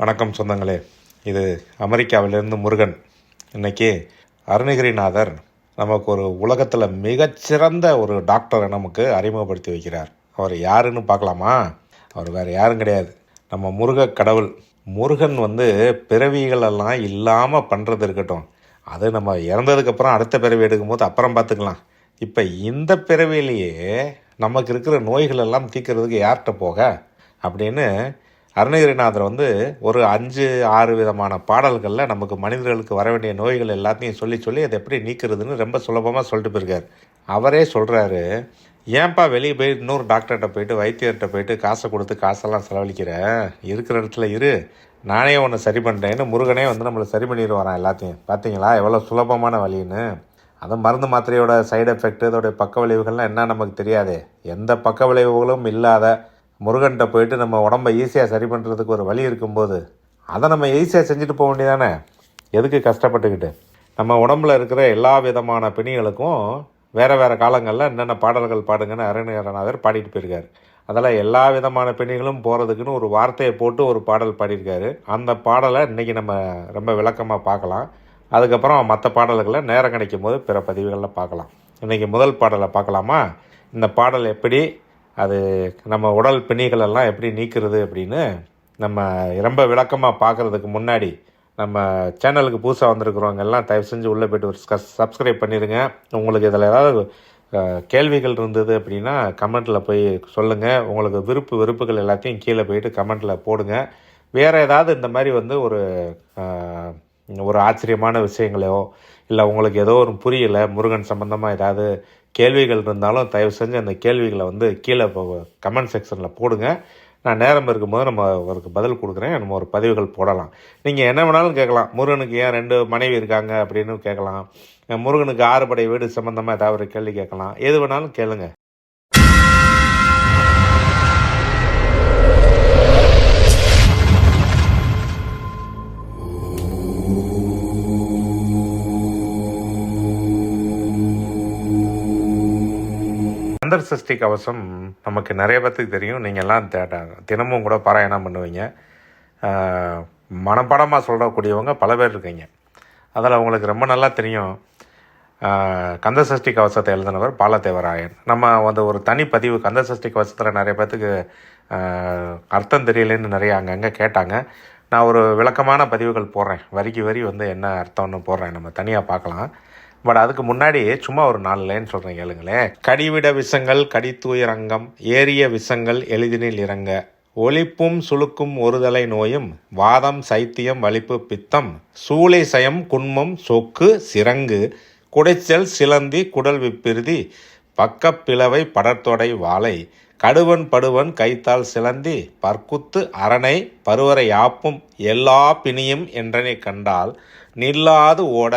வணக்கம் சொந்தங்களே. இது அமெரிக்காவிலிருந்து முருகன். இன்னைக்கு அருணகிரிநாதர் நமக்கு ஒரு உலகத்தில் மிகச்சிறந்த ஒரு டாக்டரை நமக்கு அறிமுகப்படுத்தி வைக்கிறார். அவர் யாருன்னு பார்க்கலாமா? அவர் வேறு யாரும் கிடையாது. நம்ம முருக கடவுள். முருகன் வந்து பிறவிகளெல்லாம் இல்லாமல் பண்ணுறது இருக்கட்டும். அது நம்ம இறந்ததுக்கப்புறம் அடுத்த பிறவி எடுக்கும்போது அப்புறம் பார்த்துக்கலாம். இப்போ இந்த பிறவிலேயே நமக்கு இருக்கிற நோய்கள் எல்லாம் தீர்க்கறதுக்கு யார்கிட்ட போக? அப்படின்னு அருணகிரிநாதர் வந்து ஒரு அஞ்சு ஆறு விதமான பாடல்களில் நமக்கு மனிதர்களுக்கு வர வேண்டிய நோய்கள் எல்லாத்தையும் சொல்லி சொல்லி அதை எப்படி நீக்கிறதுன்னு ரொம்ப சுலபமாக சொல்லிட்டு போயிருக்கார். அவரே சொல்கிறாரு ஏன்பா வெளியே போய் இன்னொரு டாக்டர்கிட்ட போயிட்டு வைத்தியர்கிட்ட போயிட்டு காசை கொடுத்து காசெல்லாம் செலவழிக்கிறேன் இருக்கிற இடத்துல இரு. நானே உன்னை சரி பண்ணுறேன்னு முருகனே வந்து நம்மளை சரி பண்ணிட்டு வரான் எல்லாத்தையும். பார்த்தீங்களா எவ்வளோ சுலபமான வழின்னு. அது மருந்து மாத்திரையோட சைடு எஃபெக்ட் அதோடைய பக்க விளைவுகள்லாம் என்ன நமக்கு தெரியாதே. எந்த பக்க விளைவுகளும் இல்லாத முருகன்கிட்ட போயிட்டு நம்ம உடம்பை ஈஸியாக சரி பண்ணுறதுக்கு ஒரு வழி இருக்கும்போது அதை நம்ம ஈஸியாக செஞ்சுட்டு போக வேண்டியதானே எதுக்கு கஷ்டப்பட்டுக்கிட்டு? நம்ம உடம்புல இருக்கிற எல்லா விதமான பிணிகளுக்கும் வேறு வேறு காலங்களில் என்னென்ன பாடல்கள் பாடுங்கன்னு அருணகிரநாதர் பாடிட்டு போயிருக்கார். அதெல்லாம் எல்லா விதமான பிணிகளும் போகிறதுக்குன்னு ஒரு வார்த்தையை போட்டு ஒரு பாடல் பாடியிருக்காரு. அந்த பாடலை இன்றைக்கி நம்ம ரொம்ப விளக்கமாக பார்க்கலாம். அதுக்கப்புறம் மற்ற பாடல்களை நேரம் கிடைக்கும் போது பிற பதிவுகளில் பார்க்கலாம். இன்றைக்கி முதல் பாடலை பார்க்கலாமா? இந்த பாடல் எப்படி அது நம்ம உடல் பிணிகளெல்லாம் எப்படி நீக்கிறது அப்படின்னு நம்ம ரொம்ப விளக்கமாக பார்க்குறதுக்கு முன்னாடி நம்ம சேனலுக்கு புதுசாக வந்திருக்கிறவங்க எல்லாம் தயவு செஞ்சு உள்ளே போய்ட்டு ஒரு சப்ஸ்கிரைப் பண்ணிடுங்க உங்களுக்கு இதில் ஏதாவது கேள்விகள் இருந்தது அப்படின்னா கமெண்ட்டில் போய் சொல்லுங்கள் உங்களுக்கு விருப்பு வெறுப்புகள் எல்லாத்தையும் கீழே போயிட்டு கமெண்ட்டில் போடுங்க. வேறு ஏதாவது இந்த மாதிரி வந்து ஒரு ஒரு ஆச்சரியமான விஷயங்களையோ இல்லை உங்களுக்கு ஏதோ ஒரு புரியலை முருகன் சம்மந்தமாக ஏதாவது கேள்விகள் இருந்தாலும் தயவு செஞ்சு அந்த கேள்விகளை வந்து கீழே கமெண்ட் செக்ஷனில் போடுங்க. நான் நேரம் இருக்கும்போது நம்ம அவருக்கு பதில் கொடுக்குறேன். நம்ம ஒரு பதிவுகள் போடலாம். நீங்கள் என்ன வேணாலும் கேட்கலாம். முருகனுக்கு ஏன் ரெண்டு மனைவி இருக்காங்க அப்படின்னு கேட்கலாம். முருகனுக்கு ஆறுபடை வீடு சம்மந்தமாக ஏதாவது ஒரு கேள்வி கேட்கலாம். எது வேணாலும் கேளுங்க. கந்தர் சஷ்டி கவசம் நமக்கு நிறைய பேர்த்துக்கு தெரியும். நீங்கள் எல்லாம் தினமும் கூட பாராயணம் பண்ணுவீங்க. மனப்பாடமாக சொல்லக்கூடியவங்க பல பேர் இருக்கீங்க. அதில் உங்களுக்கு ரொம்ப நல்லா தெரியும். கந்த சஷ்டி கவசத்தை எழுதினவர் பாலதேவராயன். நம்ம வந்து ஒரு தனி பதிவு கந்த சஷ்டி கவசத்தில் நிறைய பேர்த்துக்கு அர்த்தம் தெரியலேன்னு நிறைய அங்கங்கே கேட்டாங்க. நான் ஒரு விளக்கமான பதிவுகள் போடுறேன். வரிக்கு வரி வந்து என்ன அர்த்தம்னு போடுறேன். நம்ம தனியாக பார்க்கலாம். பட் அதுக்கு முன்னாடி சும்மா ஒரு நாலு லைன் சொல்கிறேன் கேளுங்களேன். கடிவிட விஷங்கள் கடித்துயரங்கம் ஏறிய விஷங்கள் எளிதினில் இறங்க. ஒளிப்பும் சுளுக்கும் ஒருதலை நோயும் வாதம் சைத்தியம் வலிப்பு பித்தம். சூளை சயம் குன்மம் சொக்கு சிரங்கு குடைச்சல் சிலந்தி குடல் விப்பிருதி பக்கப்பிளவை படர்தொடை வாழை. கடுவன் படுவன் கைத்தால் சிலந்தி பற்குத்து அரணை பருவரை யாப்பும் எல்லா பிணியும் என்றனை கண்டால் நில்லாது ஓட.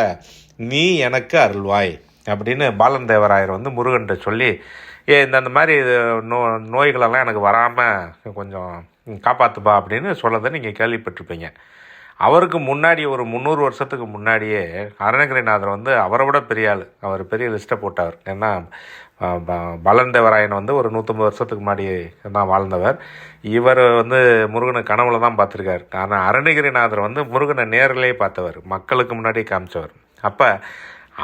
நீ எனக்கு அருள்வாய் அப்படின்னு பாலன் தேவராயர் வந்து முருகன்ட்ட சொல்லி ஏ இந்த அந்த மாதிரி நோ நோய்களெல்லாம் எனக்கு வராமல் கொஞ்சம் காப்பாற்றுப்பா அப்படின்னு சொல்லதை நீங்கள் கேள்விப்பட்டிருப்பீங்க. அவருக்கு முன்னாடி ஒரு முந்நூறு வருஷத்துக்கு முன்னாடியே அருணகிரிநாதர் வந்து அவரை விட பெரிய ஆள். அவர் பெரிய லிஸ்ட்டை போட்டவர் ஏன்னா ப- பலந்தேவராயன் வந்து ஒரு நூற்றம்பது வருஷத்துக்கு முன்னாடி தான் வாழ்ந்தவர். இவர் வந்து முருகனை கனவுல தான் பார்த்துருக்காரு. ஆனால் அருணகிரிநாதர் வந்து முருகனை நேரிலேயே பார்த்தவர். மக்களுக்கு முன்னாடி காமிச்சவர். அப்போ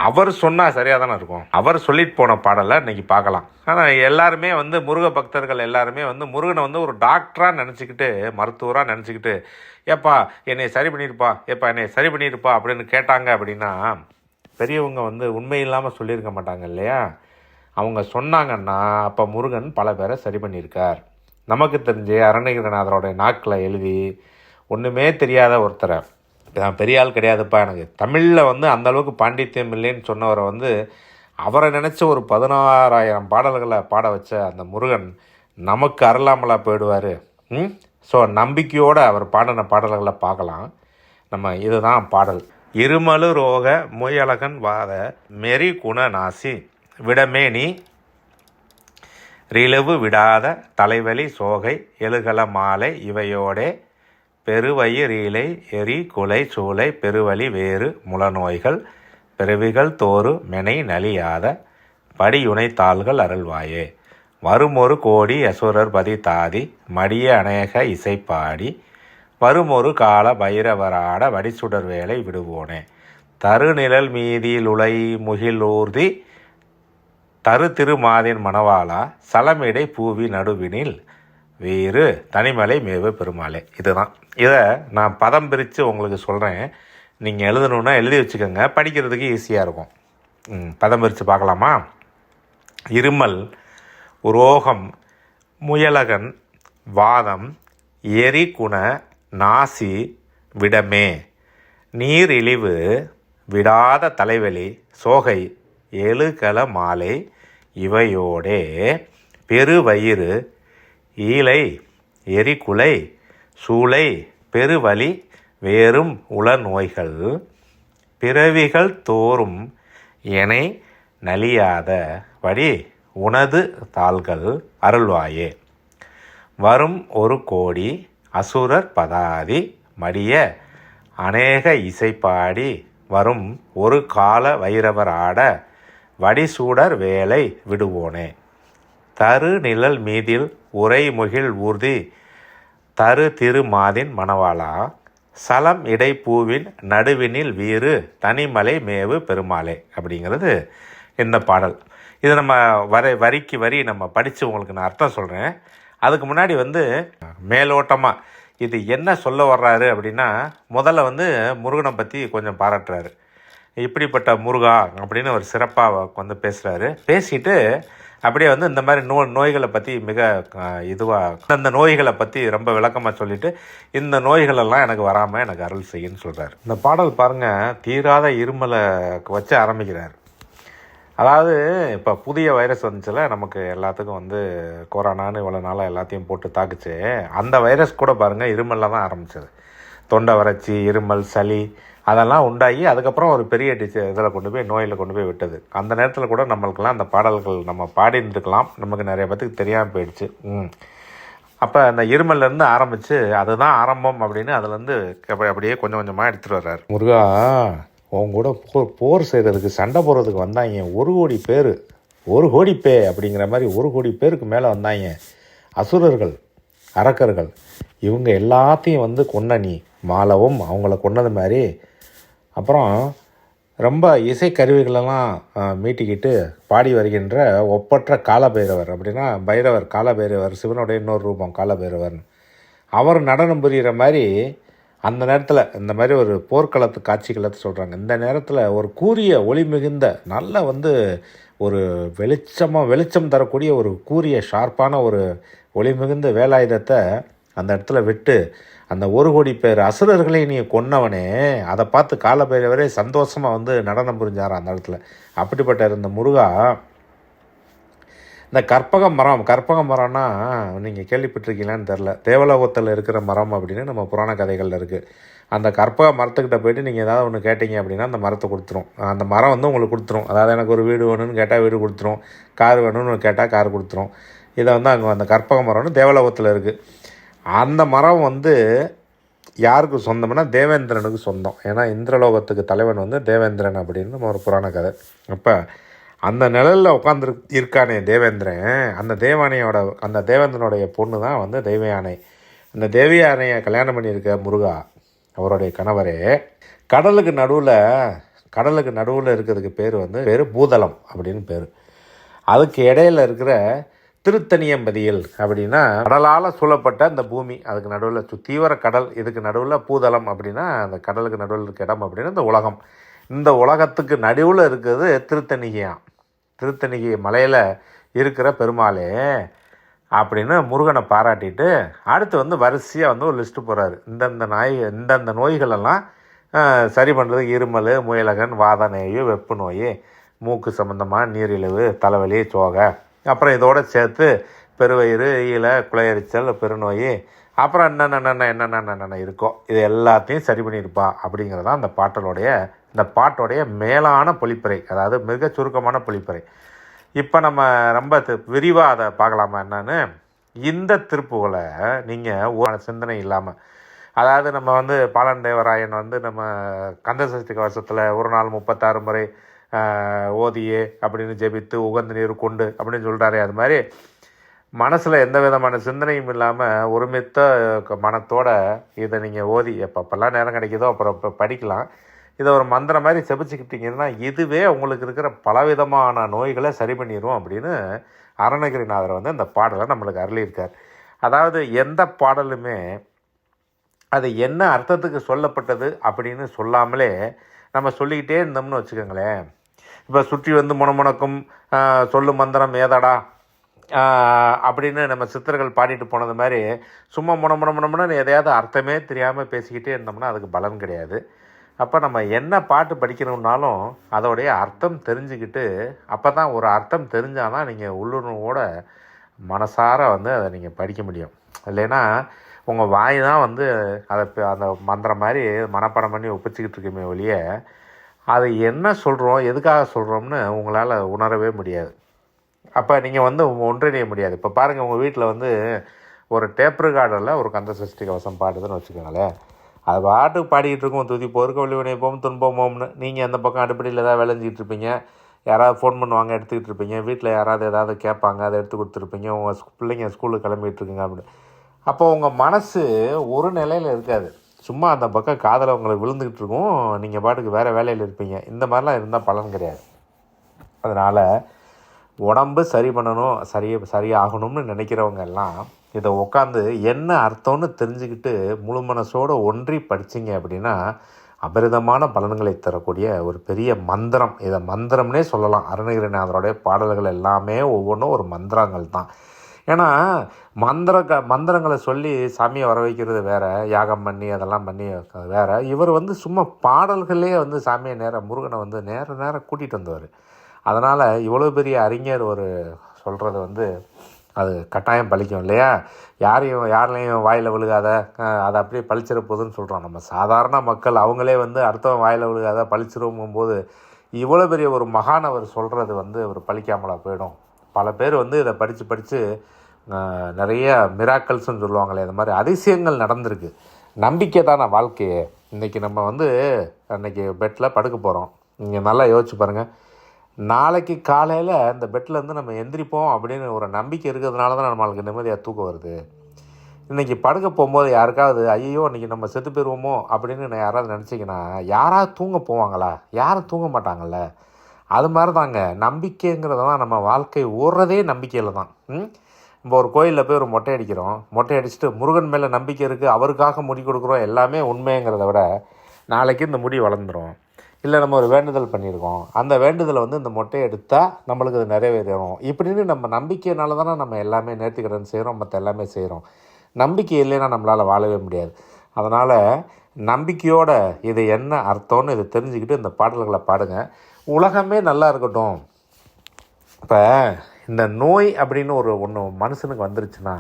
அவர் சொன்னால் சரியாக தானே இருக்கும். அவர் சொல்லிட்டு போன பாடலை இன்றைக்கி பார்க்கலாம். ஆனால் எல்லாருமே வந்து முருக பக்தர்கள் எல்லாருமே வந்து முருகனை வந்து ஒரு டாக்டராக நினச்சிக்கிட்டு மருத்துவராக நினச்சிக்கிட்டு ஏப்பா என்னை சரி பண்ணியிருப்பா ஏப்பா என்னை சரி பண்ணியிருப்பா அப்படின்னு கேட்டாங்க அப்படின்னா பெரியவங்க வந்து உண்மை இல்லாமல் சொல்லியிருக்க மாட்டாங்க இல்லையா? அவங்க சொன்னாங்கன்னா அப்போ முருகன் பல பேரை சரி பண்ணியிருக்கார். நமக்கு தெரிஞ்சு அருணகிரிநாதரோட நாக்கில் எழுதி ஒன்றுமே தெரியாத ஒருத்தரை நான் பெரிய ஆள் கிடையாதுப்பா. எனக்கு தமிழில் வந்து அந்தளவுக்கு பாண்டித்யம் இல்லைன்னு சொன்னவரை வந்து அவரை நினச்ச ஒரு பதினாறாயிரம் பாடல்களை பாட வச்ச அந்த முருகன் நமக்கு அருளாமலா போயிடுவார். ம்? ஸோ நம்பிக்கையோடு அவர் பாடின பாடல்களை பார்க்கலாம். நம்ம இதுதான் பாடல். இருமலு ரோக மொயழகன் வாத மெரி குண நாசி விடமேனி ரிலவு விடாத தலைவலி சோகை எழுகல மாலை இவையோடே பெருவயிறீலை எரி குலை சூளை பெருவலி வேறு முலநோய்கள் பிறவிகள் தோறு மெனை நலியாத படியுனைத்தாள்கள் அருள்வாயே. வருமொரு கோடி அசுரர் பதி தாதி மடிய அநேக இசைப்பாடி வருமொரு கால பைரவராட வடிசுடர் வேலை விடுவோனே. தருநிழல் மீதில் உலை முகிலூர்தி தரு திருமாதின் மணவாளா சலமிடை பூவி நடுவினில் வேறு தனிமலை மேவ பெருமாளே. இதுதான். இதை நான் பதம் பிரித்து உங்களுக்கு சொல்கிறேன் நீங்கள் எழுதணுன்னா எழுதி வச்சுக்கோங்க. படிக்கிறதுக்கு ஈஸியாக இருக்கும். ம், பதம் பிரித்து பார்க்கலாமா? இருமல் உரோகம் முயலகன் வாதம் எரிகுண நாசி விடமே. நீரிழிவு விடாத தலைவலி சோகை எழுகல மாலை இவையோடே. பெருவயிறு ஈலை எரிகுலை சூளை பெருவலி வேறும் உள நோய்கள் பிறவிகள் தோறும் எனை நலியாத வழி உனது தாள்கள் அருள்வாயே. வரும் ஒரு கோடி அசுரர் பதாதி மடிய அநேக இசைப்பாடி வரும் ஒரு கால வைரவராட வடிசூடர் வேலை விடுவோனே. தரு நிழல் மீதில் உரைமுகில் ஊர்தி தரு திருமாதின் மணவாளா சலம் இடை பூவின் நடுவினில் வீறு தனிமலை மேவு பெருமாளே அப்படிங்கிறது இந்த பாடல். இது நம்ம வரை வரிக்கு வரி நம்ம படித்து உங்களுக்கு நான் அர்த்தம் சொல்கிறேன் அதுக்கு முன்னாடி வந்து மேலோட்டமாக இது என்ன சொல்ல வர்றாரு அப்படின்னா முதல்ல வந்து முருகனை பற்றி கொஞ்சம் பாராட்டுறாரு. இப்படிப்பட்ட முருகா அப்படின்னு ஒரு சிறப்பாக வந்து பேசுகிறாரு பேசிட்டு அப்படியே வந்து இந்த மாதிரி நோ நோய்களை பற்றி மிக இதுவாக அந்த நோய்களை பற்றி ரொம்ப விளக்கமாக சொல்லிட்டு இந்த நோய்களெல்லாம் எனக்கு வராமல் எனக்கு அருள் செய்யுன்னு சொல்கிறார் இந்த பாடல் பாருங்கள் தீராத இருமலை வச்சு ஆரம்பிக்கிறார். அதாவது இப்போ புதிய வைரஸ் வந்துச்சுல நமக்கு எல்லாத்துக்கும் வந்து கொரோனான்னு இவ்வளோ நாளாக எல்லாத்தையும் போட்டு தாக்குச்சு. அந்த வைரஸ் கூட பாருங்கள் இருமலில் தான் ஆரம்பிச்சது. தொண்டை வறட்சி இருமல் சளி அதெல்லாம் உண்டாகி அதுக்கப்புறம் ஒரு பெரிய டிச்சு இதில் கொண்டு போய் நோயில் கொண்டு போய் விட்டது. அந்த நேரத்தில் கூட நம்மளுக்கெல்லாம் அந்த பாடல்கள் நம்ம பாடிட்டுருக்கலாம் நமக்கு நிறைய பேத்துக்கு தெரியாமல் போயிடுச்சு. ம். அப்போ அந்த இருமல்லேருந்து ஆரம்பித்து அதுதான் ஆரம்பம் அப்படின்னு அதுலேருந்து அப்படியே கொஞ்சம் கொஞ்சமாக எடுத்துகிட்டு வர்றாரு. முருகா உன் கூட போர் போர் செய்கிறதுக்கு சண்டை போடுறதுக்கு வந்தாங்க ஒரு கோடி பேர். ஒரு கோடி பே அப்படிங்கிற மாதிரி ஒரு கோடி பேருக்கு மேலே வந்தாங்க அசுரர்கள் அரக்கர்கள் இவங்க எல்லாத்தையும் வந்து கொன்ன நீ. மாலவும் அவங்கள கொன்னது மாதிரி அப்புறம் ரொம்ப இசைக்கருவிகளெல்லாம் கருவிகளெல்லாம் மீட்டிக்கிட்டு பாடி வருகின்ற ஒப்பற்ற காலபைரவர். அப்படின்னா பைரவர் காலபைரவர் சிவனுடைய இன்னொரு ரூபம் காலபைரவர்னு அவர் நடனம் புரிகிற மாதிரி அந்த நேரத்தில் இந்த மாதிரி ஒரு போர்க்களத்து காட்சிகளை சொல்கிறாங்க இந்த நேரத்தில் ஒரு கூரிய ஒளி மிகுந்த நல்ல வந்து ஒரு வெளிச்சமாக வெளிச்சம் தரக்கூடிய ஒரு கூரிய ஷார்ப்பான ஒரு ஒளி மிகுந்த வேலாயுதத்தை அந்த இடத்துல விட்டு அந்த ஒரு கோடி பேர் அசுரர்களை நீ கொன்னவனே அதை பார்த்து காலபைரவரே சந்தோஷமாக வந்து நடனம் புரிஞ்சார் அந்த இடத்துல. அப்படிப்பட்ட இருந்த முருகா இந்த கற்பக மரம் கற்பக மரம்னா நீங்கள் கேள்விப்பட்டிருக்கீங்களான்னு தெரில தேவலோகத்தில் இருக்கிற மரம் அப்படின்னு நம்ம புராண கதைகளில் இருக்குது அந்த கற்பக மரத்துக்கிட்ட போயிட்டு நீங்கள் ஏதாவது ஒன்று கேட்டீங்க அப்படின்னா அந்த மரத்தை கொடுத்துரும். அந்த மரம் வந்து உங்களுக்கு கொடுத்துரும். அதாவது எனக்கு ஒரு வீடு வேணும்னு கேட்டால் வீடு கொடுத்துரும். கார் வேணும்னு கேட்டால் கார் கொடுத்துரும். இதை வந்து அங்கே அந்த கற்பக மரம்னு தேவலோகத்தில் இருக்குது அந்த மரம் வந்து யாருக்கு சொந்தம்னா தேவேந்திரனுக்கு சொந்தம். ஏன்னா இந்திரலோகத்துக்கு தலைவன் வந்து தேவேந்திரன் அப்படின்னு நம்ம ஒரு புராண கதை. அப்போ அந்த நிழலில் உட்காந்துரு இருக்கானே தேவேந்திரன். அந்த தேவானையோட அந்த தேவேந்திரனுடைய பொண்ணு தான் வந்து தெய்வயானை அந்த தேவயானையை கல்யாணம் பண்ணியிருக்க முருகா அவருடைய கணவரே. கடலுக்கு நடுவில் கடலுக்கு நடுவில் இருக்கிறதுக்கு பேர் வந்து பேர் பூதலம் அப்படின்னு பேர். அதுக்கு இடையில இருக்கிற திருத்தணியம்பதியில் அப்படின்னா கடலால் சூழப்பட்ட அந்த பூமி. அதுக்கு நடுவில் தீவிர கடல் இதுக்கு நடுவில் பூதலம் அப்படின்னா அந்த கடலுக்கு நடுவில் இருக்க இடம் அப்படின்னா இந்த உலகம். இந்த உலகத்துக்கு நடுவில் இருக்கிறது திருத்தணிகையாம் திருத்தணிகை மலையில் இருக்கிற பெருமாளே அப்படின்னு முருகனை பாராட்டிட்டு அடுத்து வந்து வரிசையாக வந்து ஒரு லிஸ்ட்டு போகிறாரு இந்தந்த நாய் இந்தந்த நோய்களெல்லாம் சரி பண்ணுறது இருமல் முயலகன் வாத நோய் வெப்பு நோய் மூக்கு சம்மந்தமாக நீரிழிவு தலைவலி சோகை. அப்புறம் இதோடு சேர்த்து பெருவயிறு ஈழ குலையரிச்சல் பெருநோய் அப்புறம் என்னென்ன என்னென்ன இருக்கோ இது எல்லாத்தையும் சரி பண்ணியிருப்பா அப்படிங்கிறது தான் அந்த பாட்டலுடைய இந்த பாட்டோடைய மேலான பொழிப்புரை அதாவது மிக சுருக்கமான பொழிப்புரை இப்போ நம்ம ரொம்ப விரிவாக அதை பார்க்கலாமா என்னன்னு? இந்த திருப்புகளை நீங்கள் ஒரு சிந்தனை இல்லாமல் அதாவது நம்ம வந்து பாலன் தேவராயன் வந்து நம்ம கந்தசஷ்டி கவசத்தில் ஒரு நாள் முப்பத்தாறு முறை ஓதியே அப்படின்னு ஜெபித்து உகந்த நீர் கொண்டு அப்படின்னு சொல்கிறாரே அது மாதிரி மனசில் எந்த விதமான சிந்தனையும் இல்லாமல் ஒருமித்த மனத்தோட இதை நீங்கள் ஓதி எப்பப்பெல்லாம் நேரம் கிடைக்குதோ அப்புறம் இப்போ படிக்கலாம். இதை ஒரு மந்திரம் மாதிரி செபிச்சுக்கிட்டீங்கன்னா இதுவே உங்களுக்கு இருக்கிற பலவிதமான நோய்களை சரி பண்ணிடும் அப்படின்னு அருணகிரிநாதர் வந்து அந்த பாடலை நம்மளுக்கு அருளியிருக்கார். அதாவது எந்த பாடலுமே அது என்ன அர்த்தத்துக்கு சொல்லப்பட்டது அப்படின்னு சொல்லாமலே நம்ம சொல்லிக்கிட்டே இருந்தோம்னு வச்சுக்கோங்களேன். இப்போ சுற்றி வந்து முணமுணக்கும் சொல்லு மந்திரம் ஏதாடா? அப்படின்னு நம்ம சித்தர்கள் பாடிட்டு போனது மாதிரி சும்மா முண முண எதையாவது அர்த்தமே தெரியாமல் பேசிக்கிட்டே இருந்தோம்னா அதுக்கு பலன் கிடையாது. அப்போ நம்ம என்ன பாட்டு படிக்கணும்னாலும் அதோடைய அர்த்தம் தெரிஞ்சுக்கிட்டு அப்போ தான் ஒரு அர்த்தம் தெரிஞ்சால் தான் நீங்கள் உள்ளுணர்வோட மனசார வந்து அதை நீங்கள் படிக்க முடியும். இல்லைன்னா உங்கள் வாய் தான் வந்து அதை அந்த மந்திரம் மாதிரி மனப்பாடம் பண்ணி ஒப்பிச்சுக்கிட்டு இருக்குமே ஒழிய அது என்ன சொல்கிறோம் எதுக்காக சொல்கிறோம்னு உங்களால் உணரவே முடியாது. அப்போ நீங்கள் வந்து ஒன்றிணைய முடியாது. இப்போ பாருங்கள் உங்கள் வீட்டில் வந்து ஒரு டேப் ரெக்கார்டரில் ஒரு கந்த சஷ்டி கவசம் பாடுதுன்னு வச்சுக்கோங்களேன். அது பாட்டுக்கு பாடிக்கிட்டு இருக்கும் துதி பொறுக்க வழி வினைப்போம் துன்பமோம்னு. நீங்கள் அந்த பக்கம் அடுப்படியில் ஏதாவது விளைஞ்சிட்டு இருப்பீங்க. யாராவது ஃபோன் பண்ணுவாங்க எடுத்துக்கிட்டு இருப்பீங்க. வீட்டில் யாராவது ஏதாவது கேட்பாங்க அதை எடுத்து கொடுத்துருப்பீங்க. உங்கள் பிள்ளைங்க ஸ்கூலுக்கு கிளம்பிகிட்டு இருக்குங்க அப்படின்னு. அப்போ உங்கள் மனசு ஒரு நிலையில் இருக்காது. சும்மா அந்த பக்கம் காதலை உங்களை விழுந்துக்கிட்டு இருக்கும். நீங்கள் பாட்டுக்கு வேறு வேலையில் இருப்பீங்க. இந்த மாதிரிலாம் இருந்தால் பலன் கிடையாது. அதனால் உடம்பு சரி பண்ணணும் சரி சரியாகணும்னு நினைக்கிறவங்க எல்லாம் இதை உட்காந்து என்ன அர்த்தம்னு தெரிஞ்சுக்கிட்டு முழு மனசோடு ஒன்றி படிச்சீங்க அப்படின்னா அபரிதமான பலன்களை தரக்கூடிய ஒரு பெரிய மந்திரம். இதை மந்திரம்னே சொல்லலாம். அருணகிரிநாதருடைய பாடல்கள் எல்லாமே ஒவ்வொன்றும் ஒரு மந்திரங்கள் தான் ஏன்னா மந்திர க மந்திரங்களை சொல்லி சாமியை வர வைக்கிறது வேறு யாகம் பண்ணி அதெல்லாம் பண்ணி வேறு. இவர் வந்து சும்மா பாடல்களே வந்து சாமியை நேராக முருகனை வந்து நேர நேரம் கூட்டிகிட்டு வந்தவர். அதனால் இவ்வளோ பெரிய அறிஞர் ஒரு சொல்கிறது வந்து அது கட்டாயம் பழிக்கும் இல்லையா? யாரையும் யாரையும் வாயில் விழுகாத அதை அப்படியே பழிச்சிட போகுதுன்னு சொல்கிறோம் நம்ம சாதாரண மக்கள் அவங்களே வந்து அடுத்தவன் வாயில் விழுகாத பழிச்சிருவோம் போது இவ்வளோ பெரிய ஒரு மகான் அவர் சொல்கிறது வந்து ஒரு பழிக்காமலா போயிடும். பல பேர் வந்து இதை படித்து படித்து நிறைய மிராக்கல்ஸ்னு சொல்லுவாங்களே இந்த மாதிரி அதிசயங்கள் நடந்திருக்கு. நம்பிக்கை தானே வாழ்க்கையே? இன்றைக்கி நம்ம வந்து அன்றைக்கி பெட்டில் படுக்க போகிறோம் நீங்கள் நல்லா யோசிச்சு பாருங்கள் நாளைக்கு காலையில் இந்த பெட்டில் இருந்து நம்ம எந்திரிப்போம் அப்படின்னு ஒரு நம்பிக்கை இருக்கிறதுனால தான் நம்மளுக்கு நிம்மதியாக தூக்கம் வருது. இன்றைக்கி படுக்க போகும்போது யாருக்காவது ஐயோ இன்றைக்கி நம்ம செத்து போயிடுவோமோ அப்படின்னு நான் யாராவது நினச்சிங்கன்னா யாராவது தூங்க போவாங்களா? யாரும் தூங்க மாட்டாங்கல்ல? அது மாதிரி தாங்க நம்பிக்கைங்கிறது தான் நம்ம வாழ்க்கை ஓடுறதே நம்பிக்கையில் தான். நம்ம இப்போ ஒரு கோயிலில் போய் ஒரு மொட்டை அடிக்கிறோம். மொட்டை அடிச்சுட்டு முருகன் மேலே நம்பிக்கை இருக்குது அவருக்காக முடி கொடுக்குறோம். எல்லாமே உண்மைங்கிறத விட நாளைக்கு இந்த முடி வளர்ந்துடும் இல்லை நம்ம ஒரு வேண்டுதல் பண்ணியிருக்கோம். அந்த வேண்டுதலை வந்து இந்த மொட்டையை எடுத்தால் நம்மளுக்கு அது நிறைவேறும். இப்படின்னு நம்ம நம்பிக்கையினால தானே நம்ம எல்லாமே நேர்த்திக்கடன் செய்கிறோம் மற்ற எல்லாமே செய்கிறோம் நம்பிக்கை இல்லைன்னா நம்மளால் வாழவே முடியாது. அதனால் நம்பிக்கையோட இது என்ன அர்த்தம்னு இதை தெரிஞ்சுக்கிட்டு இந்த பாடல்களை பாடுங்கள் உலகமே நல்லா இருக்கட்டும். இப்போ இந்த நோய் அப்படின்னு ஒரு ஒன்று மனுஷனுக்கு வந்துருச்சுன்னா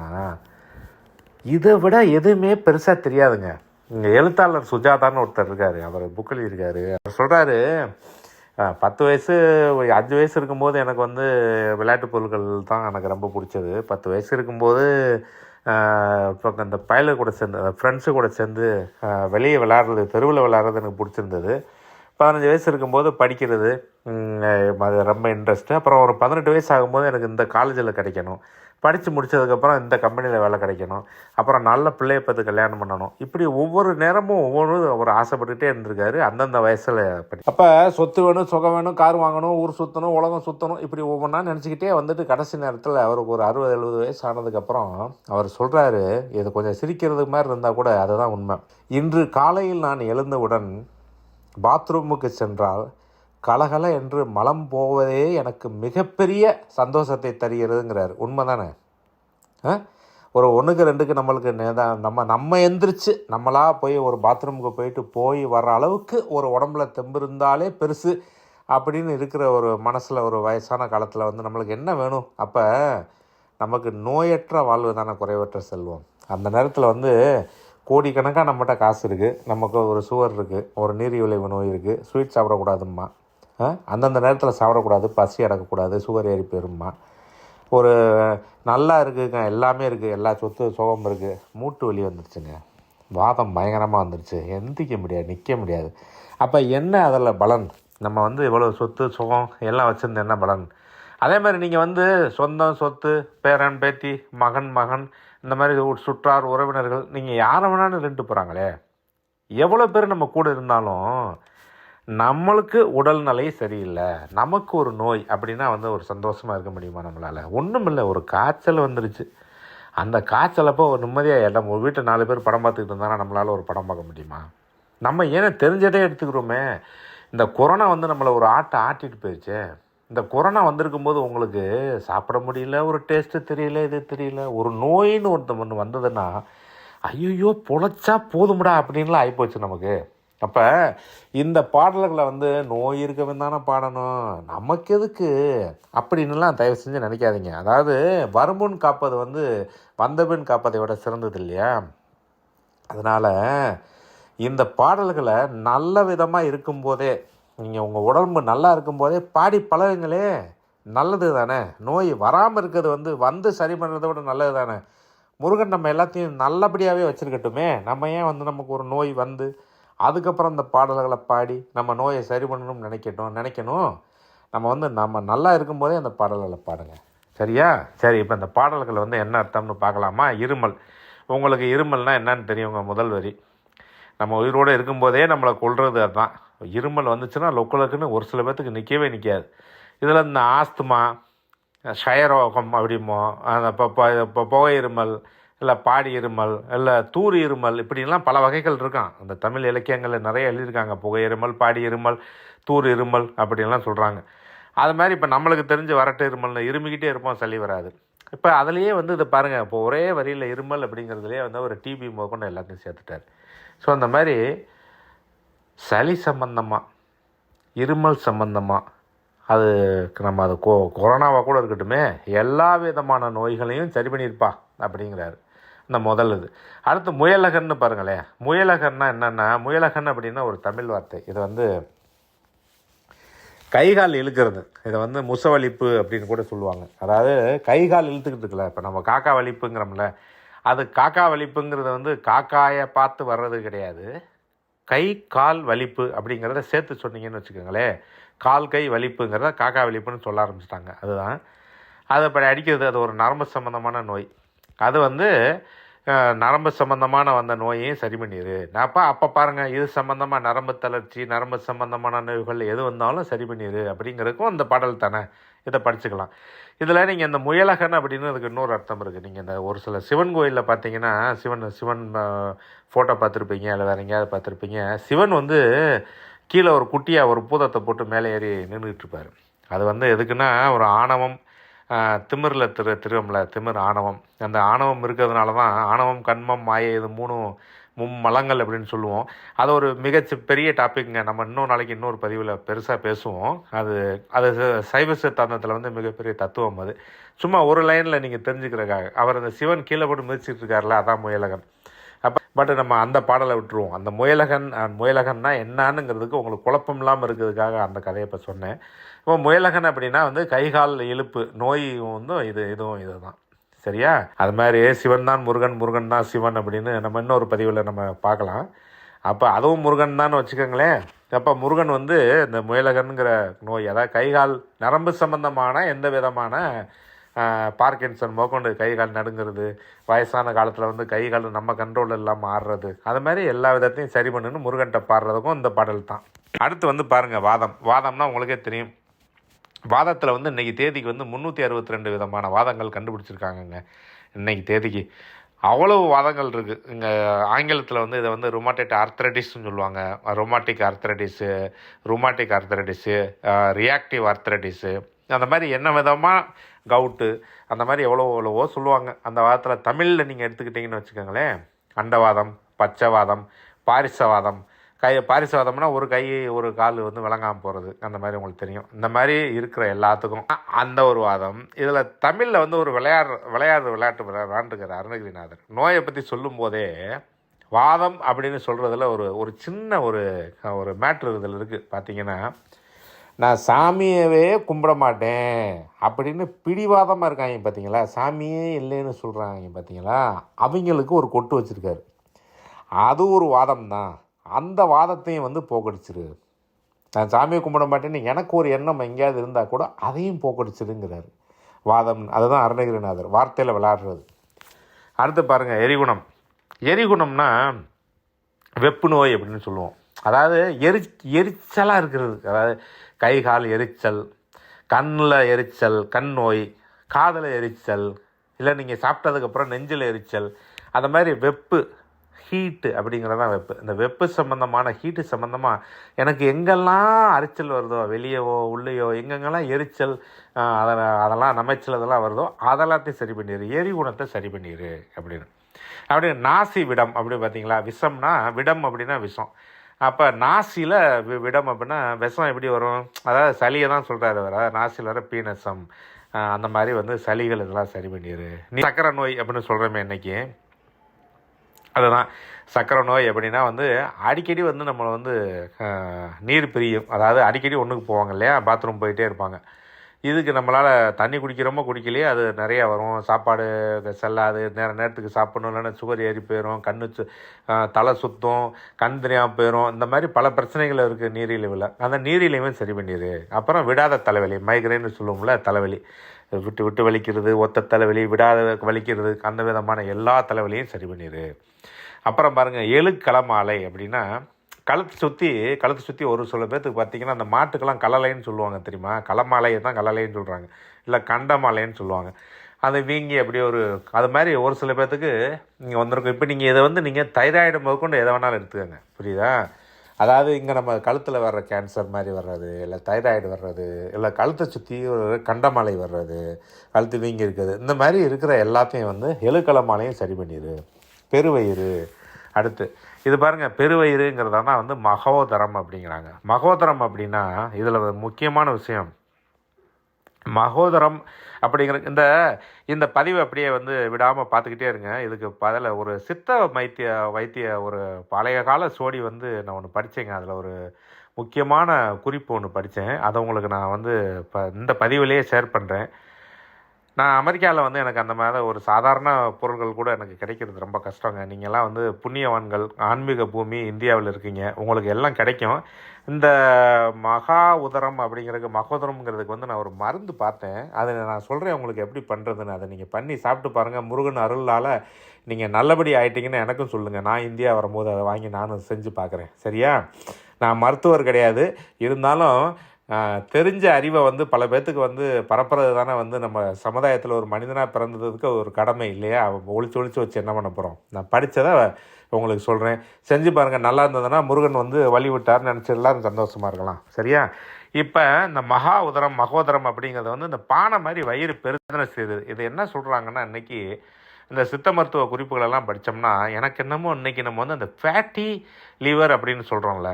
இதை விட எதுவுமே பெருசாக தெரியாதுங்க. இங்கே எழுத்தாளர் சுஜாதான்னு ஒருத்தர் இருக்கார். அவர் புக்கில் இருக்கார். அவர் சொல்கிறாரு பத்து வயசு ஒரு அஞ்சு வயசு இருக்கும்போது எனக்கு வந்து விளையாட்டு பொருட்கள் தான் எனக்கு ரொம்ப பிடிச்சது. பத்து வயசு இருக்கும்போது இப்போ அந்த பயலு கூட சேர்ந்து ஃப்ரெண்ட்ஸு கூட சேர்ந்து வெளியே விளையாடுறது தெருவில் விளையாடுறது எனக்கு பிடிச்சிருந்தது. பதினஞ்சு வயசு இருக்கும்போது படிக்கிறது அது ரொம்ப இன்ட்ரெஸ்ட்டு அப்புறம் ஒரு பதினெட்டு வயசு ஆகும்போது எனக்கு இந்த காலேஜில் கிடைக்கணும். படித்து முடிச்சதுக்கப்புறம் இந்த கம்பெனியில் வேலை கிடைக்கணும். அப்புறம் நல்ல பிள்ளைய பார்த்து கல்யாணம் பண்ணணும். இப்படி ஒவ்வொரு நேரமும் ஒவ்வொரு அவர் ஆசைப்பட்டுகிட்டே இருந்திருக்காரு அந்தந்த வயசில் அப்போ சொத்து வேணும் சுகம் வேணும் கார் வாங்கணும் ஊர் சுற்றணும் உலகம் சுற்றணும் இப்படி ஒவ்வொன்றா நினச்சிக்கிட்டே வந்துட்டு கடைசி நேரத்தில் அவருக்கு ஒரு அறுபது எழுபது வயசு ஆனதுக்கப்புறம் அவர் சொல்கிறாரு இது கொஞ்சம் சிரிக்கிறதுக்கு மாதிரி இருந்தால் கூட அதுதான் உண்மை. இன்று காலையில் நான் எழுந்தவுடன் பாத்ரூமுக்கு சென்றால் கலகல என்று மலம் போவதே எனக்கு மிகப்பெரிய சந்தோஷத்தை தருகிறதுங்கிறார். உண்மை தானே ஒரு ஒன்றுக்கு ரெண்டுக்கு நம்மளுக்கு நம்ம நம்ம எந்திரிச்சு நம்மளாக போய் ஒரு பாத்ரூமுக்கு போயிட்டு போய் வர்ற அளவுக்கு ஒரு உடம்புல தெம்பு இருந்தாலே பெருசு அப்படின்னு இருக்கிற ஒரு மனசில் ஒரு வயசான காலத்தில் வந்து நம்மளுக்கு என்ன வேணும்? அப்போ நமக்கு நோயற்ற வாழ்வு தானே குறைவற்ற செல்வம். அந்த நேரத்தில் வந்து கோடிக்கணக்காக நம்மகிட்ட காசு இருக்குது நமக்கு ஒரு சுவர் இருக்குது ஒரு நீரிழிவு நோய் இருக்குது ஸ்வீட் சாப்பிடக்கூடாதும்மா. அந்தந்த நேரத்தில் சாப்பிடக்கூடாது. பசி அடக்கக்கூடாது. சுகர் ஏறி போயிரும்மா. ஒரு நல்லா இருக்குங்க. எல்லாமே இருக்குது எல்லா சொத்து சுகம் இருக்குது மூட்டு வலி வந்துருச்சுங்க. வாதம் பயங்கரமாக வந்துருச்சு. எந்திக்க முடியாது. நிற்க முடியாது. அப்போ என்ன அதில் பலன்? நம்ம வந்து இவ்வளோ சொத்து சுகம் எல்லாம் வச்சுருந்த என்ன பலன்? அதே மாதிரி நீங்கள் வந்து சொந்தம் சொத்து பேரன் பேத்தி மகன் மகன் இந்த மாதிரி ஒரு சுற்றார் உறவினர்கள் நீங்கள் யாரை வேணாலும் ரெண்டு போகிறாங்களே எவ்வளோ பேர் நம்ம கூட இருந்தாலும் நம்மளுக்கு உடல்நிலை சரியில்லை. நமக்கு ஒரு நோய் அப்படின்னா வந்து ஒரு சந்தோஷமாக இருக்க முடியுமா நம்மளால்? ஒன்றும் இல்லை. ஒரு காய்ச்சல் வந்துருச்சு. அந்த காய்ச்சலப்போ ஒரு நிம்மதியாக இடம் ஒரு வீட்டை நாலு பேர் படம் பார்த்துக்கிட்டு இருந்தாலும் நம்மளால் ஒரு படம் பார்க்க முடியுமா? நம்ம ஏன் தெரிஞ்சதே எடுத்துக்கிறோமே. இந்த கொரோனா வந்து நம்மளை ஒரு ஆட்டை ஆட்டிட்டு போயிடுச்சே இந்த கொரோனா வந்திருக்கும் போது உங்களுக்கு சாப்பிட முடியல ஒரு டேஸ்ட்டு தெரியல இது தெரியல ஒரு நோயின்னு ஒருத்தன் ஒன்று வந்ததுன்னா ஐயோ பொழைச்சா போதும்டா அப்படின்லாம் ஆகிப்போச்சு நமக்கு. அப்போ இந்த பாடல்களை வந்து நோய் இருக்கவன் தானே பாடணும் நமக்கு எதுக்கு அப்படின்னுலாம் தயவு செஞ்சு நினைக்காதீங்க. அதாவது வருமுன் காப்பது வந்து வந்தபின் காப்பதை விட சிறந்தது இல்லையா? அதனால் இந்த பாடல்களை நல்ல விதமாக இருக்கும்போதே நீங்கள் உங்கள் உடம்பு நல்லா இருக்கும்போதே பாடி பழகுங்களே நல்லது தானே. நோய் வராமல் இருக்கிறது வந்து வந்து சரி பண்ணுறதை விட நல்லது தானே. முருகன் நம்ம எல்லாத்தையும் நல்லபடியாகவே வச்சுருக்கட்டுமே. நம்ம ஏன் வந்து நமக்கு ஒரு நோய் வந்து அதுக்கப்புறம் இந்த பாடல்களை பாடி நம்ம நோயை சரி பண்ணணும்னு நினைக்கட்டும் நினைக்கணும். நம்ம வந்து நம்ம நல்லா இருக்கும்போதே அந்த பாடல்களை பாடுங்க. சரியா? சரி இப்போ இந்த பாடல்கள் வந்து என்ன அர்த்தம்னு பார்க்கலாமா? இருமல். உங்களுக்கு இருமல்னால் என்னன்னு தெரியுங்க முதல் வரி. நம்ம உயிரோடு இருக்கும்போதே நம்மளை கொள்வது அதுதான். இருமல் வந்துச்சுன்னா லொக்கலுக்குன்னு ஒரு சில பேர்த்துக்கு நிற்கவே நிற்காது இதில் இந்த ஆஸ்துமா ஷயரோகம் அப்படிமோ அந்த இப்போ இப்போ புகை இருமல் இல்லை பாடி இருமல் இல்லை தூர் இருமல் இப்படிலாம் பல வகைகள் இருக்கான் அந்த தமிழ் இலக்கியங்களில் நிறைய எழுதியிருக்காங்க. புகை இருமல் பாடி இருமல் தூர் இருமல் அப்படின்லாம் சொல்கிறாங்க அது மாதிரி இப்போ நம்மளுக்கு தெரிஞ்சு வரட்டு இருமல்னு இருமிக்கிட்டே இருப்போம் சளி வராது. இப்போ அதுலேயே வந்து இதை பாருங்கள் இப்போ ஒரே வரியில் இருமல் அப்படிங்கிறதுலேயே வந்து ஒரு டிபி முதற்கொண்டு எல்லாத்தையும் சேர்த்துட்டார். ஸோ அந்த மாதிரி சளி சம்பந்தமாக இருமல் சம்பந்தமாக அது நம்ம அது கொ கொரோனாவாக கூட இருக்கட்டுமே எல்லா விதமான நோய்களையும் சரி பண்ணியிருப்பா அப்படிங்கிறாரு. இந்த முதல் இது. அடுத்து முயலகன்னு பாருங்களேன். முயலகன்னா என்னென்னா முயலகன் அப்படின்னா ஒரு தமிழ் வார்த்தை. இது வந்து கைகால் இழுக்கிறது. இதை வந்து முசவலிப்பு அப்படின்னு கூட சொல்லுவாங்க. அதாவது கைகால் இழுத்துக்கிட்டு இருக்குல்ல இப்போ நம்ம காக்கா வலிப்புங்கிறோம்ல அது காக்கா வலிப்புங்கிறது வந்து காக்காயை பார்த்து வர்றது கிடையாது. கை கால் வலிப்பு அப்படிங்கிறத சேர்த்து சொன்னீங்கன்னு வச்சுக்கோங்களேன் கால் கை வலிப்புங்கிறத காக்கா வலிப்புன்னு சொல்ல ஆரம்பிச்சிட்டாங்க. அதுதான். அதை படி அடிக்கிறது அது ஒரு நரம்பு சம்மந்தமான நோய். அது வந்து நரம்பு சம்மந்தமான வந்த நோயையும் சரி பண்ணிடு அப்போ அப்போ பாருங்கள் இது சம்மந்தமாக நரம்பு தளர்ச்சி நரம்பு சம்மந்தமான நோய்கள் எது வந்தாலும் சரி பண்ணிடு அப்படிங்கிறதுக்கும் அந்த பாடல் தானே. இதை படிச்சுக்கலாம். இதில் நீங்கள் இந்த முயலகன் அப்படின்னு அதுக்கு இன்னொரு அர்த்தம் இருக்குது நீங்கள் இந்த ஒரு சில சிவன் கோயிலில் பார்த்தீங்கன்னா சிவன் சிவன் ஃபோட்டோ பார்த்துருப்பீங்க இல்லை வேறு எங்கேயாவது பார்த்துருப்பீங்க. சிவன் வந்து கீழே ஒரு குட்டியாக ஒரு பூதத்தை போட்டு மேலே ஏறி நின்றுட்டுருப்பார் அது வந்து எதுக்குன்னா ஒரு ஆணவம் திமிரில் திரு திருவம்ல திமிர் ஆணவம். அந்த ஆணவம் இருக்கிறதுனால தான் ஆணவம் கண்மம் மாயை இது மூணும் மும்மலங்கள் அப்படின்னு சொல்லுவோம். அது ஒரு மிகச்சி பெரிய டாப்பிக்ங்க நம்ம இன்னொரு நாளைக்கு இன்னொரு பதிவில் பெருசாக பேசுவோம். அது அது ச- சைவ சித்தாந்தத்தில் வந்து மிகப்பெரிய தத்துவம் அது. சும்மா ஒரு லைனில் நீங்கள் தெரிஞ்சுக்கிறக்காக அவர் அந்த சிவன் கீழே போட்டு மிதிச்சிட்டு இருக்கார்ல அதான் முயலகன். அப்போ பட் நம்ம அந்த பாடலை விட்டுருவோம். அந்த முயலகன் முயலகன்னா என்னன்னுங்கிறதுக்கு உங்களுக்கு குழப்பம் இல்லாமல் இருக்கிறதுக்காக அந்த கதையை இப்போ சொன்னேன். இப்போ முயலகன் அப்படின்னா வந்து கைகால் இழுப்பு நோய் வந்து இது இதுவும் இதுதான். சரியா? அது மாதிரி சிவன் தான் முருகன் முருகன் தான் சிவன் அப்படின்னு நம்ம இன்னொரு பதிவில் நம்ம பார்க்கலாம். அப்போ அதுவும் முருகன் தான் வச்சுக்கோங்களேன். அப்போ முருகன் வந்து இந்த முயலகன்கிற நோய் அதாவது கைகால் நரம்பு சம்பந்தமான எந்த விதமான பார்க்கின்சன் மோக்கொண்டு கை கால் நடுங்கிறது வயசான காலத்தில் வந்து கை கால் நம்ம கண்ட்ரோல் இல்லாமல் ஆடுறது அது மாதிரி எல்லா விதத்தையும் சரி பண்ணுன்னு முருகன்ட்ட பாடுறதுக்கும் இந்த பாடல் தான். அடுத்து வந்து பாருங்கள் வாதம். வாதம்னா உங்களுக்கே தெரியும். வாதத்தில் வந்து இன்றைக்கி தேதிக்கு வந்து முந்நூற்றி அறுபத்தி ரெண்டு விதமான வாதங்கள் கண்டுபிடிச்சிருக்காங்கங்க. இன்னைக்கு தேதிக்கு. அவ்வளவு வாதங்கள் இருக்குது இங்கே ஆங்கிலத்தில் வந்து இதை வந்து ரொமாட்டிக் ஆர்த்ரடிஸ்னு சொல்லுவாங்க. ரொமாட்டிக் ஆர்த்ரடிஸு ரொமாட்டிக் ஆர்த்ரடிஸு ரியாக்டிவ் ஆர்த்ரடிஸு அந்த மாதிரி என்ன விதமாக கவுட்டு அந்த மாதிரி எவ்வளோ எவ்வளவோ சொல்லுவாங்க. அந்த வாதத்தில் தமிழில் நீங்கள் எடுத்துக்கிட்டிங்கன்னு வச்சுக்கோங்களேன். அண்டவாதம் பச்சைவாதம் பாரிசவாதம் கை பாரிசவாதம்னா ஒரு கை ஒரு கால் வந்து விளங்காமல் போகிறது அந்த மாதிரி உங்களுக்கு தெரியும். இந்த மாதிரி இருக்கிற எல்லாத்துக்கும் அந்த ஒரு வாதம். இதில் தமிழில் வந்து ஒரு விளையாடுற விளையாடுற விளையாட்டு விளா- விளையாண்டுருக்கார் அருணகிரிநாதர். நோயை பற்றி சொல்லும்போதே வாதம் அப்படின்னு சொல்கிறதுல ஒரு ஒரு சின்ன ஒரு ஒரு மேட்ரு இதில் இருக்குது பார்த்தீங்கன்னா நான் சாமியவே கும்பிட மாட்டேன் அப்படின்னு பிடிவாதமாக இருக்காங்க பார்த்தீங்களா சாமியே இல்லைன்னு சொல்கிறாங்க பார்த்தீங்களா அவங்களுக்கு ஒரு கொட்டு வச்சுருக்காரு. அது ஒரு வாதம் தான் அந்த வாதத்தையும் வந்து போக்கடிச்சிரு. நான் சாமியை கும்பிட மாட்டேன்னு எனக்கு ஒரு எண்ணம் எங்கேயாவது இருந்தால் கூட அதையும் போக்கடிச்சிருங்கிறார். வாதம் அதுதான் அருணகிரிநாதர். வார்த்தையில் விளாடுறது. அடுத்து பாருங்கள் எரிகுணம். எரிகுணம்னா வெப்பு நோய் அப்படின்னு சொல்லுவோம். அதாவது எரி எரிச்சலாக இருக்கிறது. அதாவது கை கால் எரிச்சல் கண்ணில் எரிச்சல் கண் நோய் காதில் எரிச்சல் இல்லை நீங்கள் சாப்பிட்டதுக்கப்புறம் நெஞ்சில் எரிச்சல் அந்த மாதிரி வெப்பு ஹீட்டு அப்படிங்கிறது தான் வெப்பு. இந்த வெப்பு சம்மந்தமான ஹீட்டு சம்மந்தமாக எனக்கு எங்கெல்லாம் அரிச்சல் வருதோ வெளியவோ உள்ளேயோ எங்கெங்கெல்லாம் எரிச்சல் அதெல்லாம் அதெல்லாம் நமைச்சல் அதெல்லாம் வருதோ அதெல்லாத்தையும் சரி பண்ணிடு எரிகுணத்தை சரி பண்ணிடு அப்படின்னு. அப்படி நாசி விடம் அப்படி பார்த்தீங்களா? விஷம்னா விடம் அப்படின்னா விஷம். அப்போ நாசியில் வி விடம் அப்படின்னா விஷம் எப்படி வரும்? அதாவது சளியை தான் சொல்கிறாரு வர நாசியில் வர பீனசம் அந்த மாதிரி வந்து சளிகள் இதெல்லாம் சரி பண்ணிடு நீ சக்கரை நோய் அப்படின்னு சொல்கிறோமே இன்னைக்கு. அதுதான். சக்கரை நோய் எப்படின்னா வந்து அடிக்கடி வந்து நம்மளை வந்து நீர் பிரியும். அதாவது அடிக்கடி ஒன்றுக்கு போவாங்க இல்லையா? பாத்ரூம் போயிட்டே இருப்பாங்க. இதுக்கு நம்மளால் தண்ணி குடிக்கிறோமோ குடிக்கலையே அது நிறையா வரும். சாப்பாடு செல்லாது நேர நேரத்துக்கு சாப்பிடணும். இல்லைன்னா சுகர் ஏறி போயிடும் கண்ணு சு தலை சுத்தம் கண் தெரியாமல் போயிடும் இந்த மாதிரி பல பிரச்சனைகள் இருக்குது நீரிழிவில். அந்த நீரிழிவும் சரி பண்ணிடு அப்புறம் விடாத தலைவலி மைக்ரேன்னு சொல்லுவோம்ல தலைவலி. விட்டு விட்டு வலிக்கிறது ஒத்த தலைவலி விடாத வலிக்கிறது அந்த விதமான எல்லா தலைவலியும் சரி பண்ணிடு அப்புறம் பாருங்கள் எழுக்களமாலை அப்படின்னா கழுத்தை சுற்றி கழுத்தை சுற்றி ஒரு சில பேர்த்துக்கு பார்த்தீங்கன்னா அந்த மாட்டுக்கெல்லாம் கலலைன்னு சொல்லுவாங்க தெரியுமா? களமாலையை தான் கலலைன்னு சொல்கிறாங்க இல்லை கண்டமாலைன்னு சொல்லுவாங்க. அதை வீங்கி அப்படி ஒரு அது மாதிரி ஒரு சில பேர்த்துக்கு நீங்கள் வந்திருக்கும். இப்போ நீங்கள் இதை வந்து நீங்கள் தைராய்டு முதற்கொண்டு எதை வேணாலும் எடுத்துக்கோங்க. புரியுதா? அதாவது இங்கே நம்ம கழுத்தில் வர்ற கேன்சர் மாதிரி வர்றது இல்லை தைராய்டு வர்றது இல்லை கழுத்தை சுற்றி ஒரு வர்றது கழுத்து வீங்கி இருக்குது. இந்த மாதிரி இருக்கிற எல்லாத்தையும் வந்து எழுக்களமாலையும் சரி பண்ணிடு பெருவயிறு. அடுத்து இது பாருங்கள் பெருவயிறுங்கிறதா தான் வந்து மகோதரம் அப்படிங்கிறாங்க. மகோதரம் அப்படின்னா இதில் முக்கியமான விஷயம் மகோதரம் அப்படிங்கிற இந்த இந்த பதிவை அப்படியே வந்து விடாமல் பார்த்துக்கிட்டே இருங்க. இதுக்கு பதில் ஒரு சித்த வைத்திய வைத்திய ஒரு பழைய கால சோடி வந்து நான் ஒன்று படித்தேங்க அதில் ஒரு முக்கியமான குறிப்பு ஒன்று படித்தேன் அதை உங்களுக்கு நான் வந்து இப்போ இந்த பதிவிலேயே ஷேர் பண்ணுறேன் நான் அமெரிக்காவில் வந்து எனக்கு அந்த மாதிரி ஒரு சாதாரண பொருட்கள் கூட எனக்கு கிடைக்கிறது ரொம்ப கஷ்டங்க. நீங்கள்லாம் வந்து புண்ணியவான்கள் ஆன்மீக பூமி இந்தியாவில் இருக்கீங்க. உங்களுக்கு எல்லாம் கிடைக்கும். இந்த மகா உதரம் அப்படிங்கிறது மகோதரம்ங்கிறதுக்கு வந்து நான் ஒரு மருந்து பார்த்தேன். அதை நான் சொல்கிறேன் உங்களுக்கு எப்படி பண்ணுறதுன்னு அதை நீங்கள் பண்ணி சாப்பிட்டு பாருங்கள் முருகன் அருளால் நீங்கள் நல்லபடி ஆயிட்டீங்கன்னு எனக்கும் சொல்லுங்கள் நான் இந்தியா வரும்போது அதை வாங்கி நானும் செஞ்சு பார்க்குறேன். சரியா? நான் மருத்துவர் கிடையாது. இருந்தாலும் தெரிஞ்ச அறிவை வந்து பல பேர்த்துக்கு வந்து பரப்புறது தானே வந்து நம்ம சமுதாயத்தில் ஒரு மனிதனாக பிறந்ததுக்கு ஒரு கடமை இல்லையா? ஒழிச்சு ஒழிச்சு வச்சு என்ன பண்ண போகிறோம் நான் படித்ததை உங்களுக்கு சொல்கிறேன் செஞ்சு பாருங்கள் நல்லா இருந்ததுன்னா முருகன் வந்து வழி விட்டார்னு நினச்சி எல்லாரும் சந்தோஷமாக இருக்கலாம். சரியா? இப்போ இந்த மகா உதரம் மகோதரம் அப்படிங்கிறது வந்து இந்த பானை மாதிரி வயிறு பெருதனை செய்யுது. இது என்ன சொல்கிறாங்கன்னா இன்னைக்கு இந்த சித்த மருத்துவ குறிப்புகளெல்லாம் படித்தோம்னா எனக்கு என்னமோ இன்றைக்கி நம்ம வந்து அந்த ஃபேட்டி லிவர் அப்படின்னு சொல்கிறோம்ல